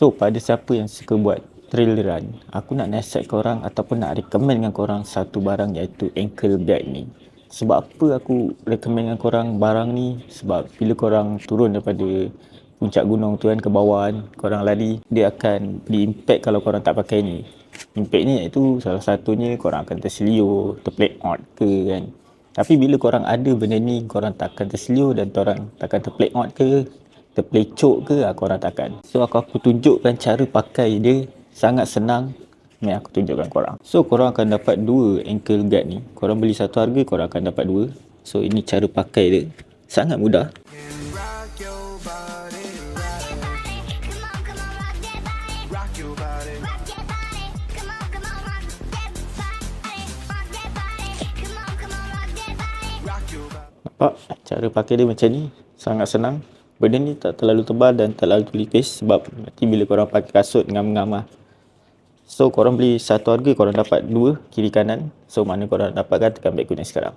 So, pada siapa yang suka buat trail run, aku nak nasihat korang ataupun nak recommend dengan korang satu barang iaitu ankle guard ni. Sebab apa aku recommend dengan korang barang ni? Sebab bila korang turun daripada puncak gunung tu kan ke bawah kan, korang lari, dia akan beri impact kalau korang tak pakai ni. Impact ni iaitu salah satunya korang akan terselio, terplay out ke kan. Tapi bila korang ada benda ni, korang takkan terselio dan korang takkan terplay out ke, terpelecok ke, ah, korang takkan. So aku, aku tunjukkan cara pakai dia sangat senang ni aku tunjukkan korang. So korang akan dapat dua ankle guard ni. Korang beli satu harga korang akan dapat dua. So ini cara pakai dia. Sangat mudah. Nampak cara pakai dia macam ni. Sangat senang. Benda ni tak terlalu tebal dan tak terlalu telipis sebab nanti bila korang pakai kasut ngam-ngam lah. So korang beli satu harga korang dapat dua kiri kanan. So mana korang dapatkan tekan back kuning sekarang.